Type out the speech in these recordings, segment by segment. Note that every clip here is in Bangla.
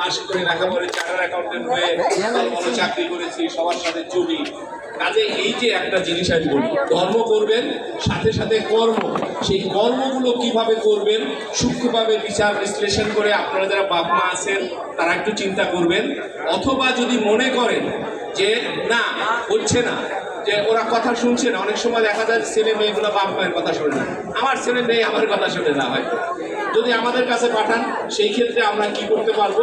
পাশ করে লেখাপড়ে চার্টার অ্যাকাউন্টেন্ট হয়ে চাকরি করেছি, সবার সাথে চলি। কাজে এই যে একটা জিনিস আমি বলি ধর্ম করবেন, সাথে সাথে কর্ম। সেই কর্মগুলো কীভাবে করবেন, সূক্ষ্মভাবে বিচার, বিশ্লেষণ করে আপনারা যারা বাপ মা আছেন, তারা একটু চিন্তা করবেন। অথবা যদি মনে করেন যে, না, হচ্ছে না। যে ওরা কথা শুনছে না, অনেক সময় দেখা যায় ছেলে মেয়েগুলো বাপ মায়ের কথা শোনে না। আমার ছেলে মেয়ে আমার কথা শোনে না হয় যদি আমাদের কাছে পাঠান, সেই ক্ষেত্রে আমরা কি করতে পারব?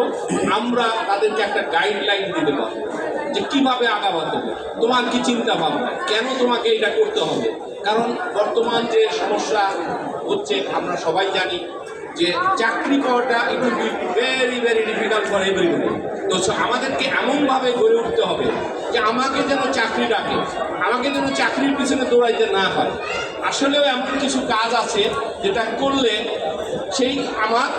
আমরা তাদেরকে একটা গাইডলাইন দিতে পারব যে কীভাবে আগাবাতে তোমার। কি চিন্তা ভাবনা? কেন তোমাকে এটা করতে হবে? কারণ বর্তমান যে সমস্যা হচ্ছে, আমরা সবাই জানি যে চাকরি পাওয়াটা একটু very very difficult for everybody তো আমাদেরকে এমনভাবে গড়ে উঠতে হবে যে আমাকে যেন চাকরি ডাকে, আমাকে যেন চাকরির পিছনে দৌড়াইতে না হয়। আসলেও এমন কিছু কাজ আছে যেটা করলে সেই আমার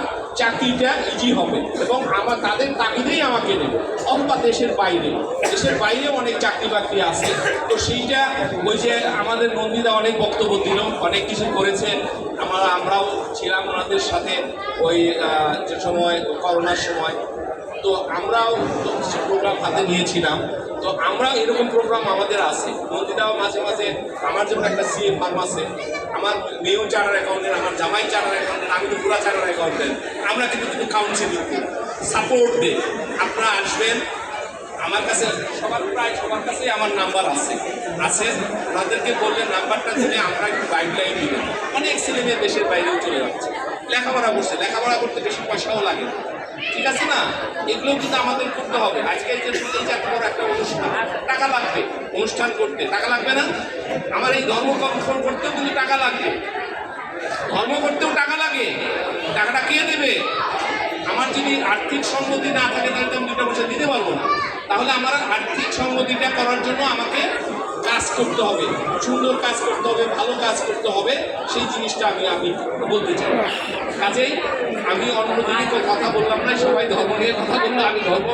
চাকরিটা ইজি হবে এবং আমার তাদের তাগিদেই আমাকে নেবে। অথবা দেশের বাইরে দেশের বাইরে অনেক চাকরি বাকরি আছে। তো সেইটা ওই যে আমাদের নন্দিতা অনেক বক্তব্য দিল, অনেক কিছু করেছে। আমরা, আমরাও ছিলাম ওনাদের সাথে ওই যে সময়, করোনার সময়। তো আমরাও প্রোগ্রাম হাতে নিয়েছিলাম। তো আমরা এরকম প্রোগ্রাম আমাদের আছে। নন্দিতাও মাঝে মাঝে আমার যেমন একটা সিএ ফার্ম আছে, আমার মেয়েও চার্টার অ্যাকাউন্টেন্ট আমার জামাই চার্টার অ্যাকাউন্টেন্ট আমি তো পুরা চার্টার অ্যাকাউন্টেন্ট আমরা কিন্তু কিন্তু কাউন্সিলিং করি সাপোর্ট দিই। আপনারা আসবেন। আমার কাছে সবার প্রায় সবার কাছেই আমার নাম্বার আছে। আছে, ওনাদেরকে বললে নাম্বারটা দিলে আমরা একটু গাইডলাইন দিব অনেক ছেলে মেয়ে দেশের বাইরেও চলে যাচ্ছে। লেখাপড়া করছে। লেখাপড়া করতে বেশি পয়সাও লাগে। ঠিক আছে না? এগুলো কিন্তু আমাদের করতে হবে। আজকে যে এই যে বড় একটা অনুষ্ঠান, টাকা লাগবে। অনুষ্ঠান করতে। টাকা লাগবে না? আমার এই ধর্মকর্ম করতেও কিন্তু টাকা লাগবে। ধর্ম করতেও টাকা লাগে। টাকাটা কে দেবে? আমার যদি আর্থিক সম্মতি না থাকে, তাহলে আমি দুটো পয়সা দিতে পারব না। তাহলে আমার আর্থিক সম্মতিটা করার জন্য আমাকে কাজ করতে হবে, সুন্দর কাজ করতে হবে, ভালো কাজ করতে হবে, সেই জিনিসটা আমি আমি বলতে চাই। কাজেই আমি অন্যদিকে কথা বললাম না, সবাই ধর্ম নিয়ে কথা বললাম আমি ধর্ম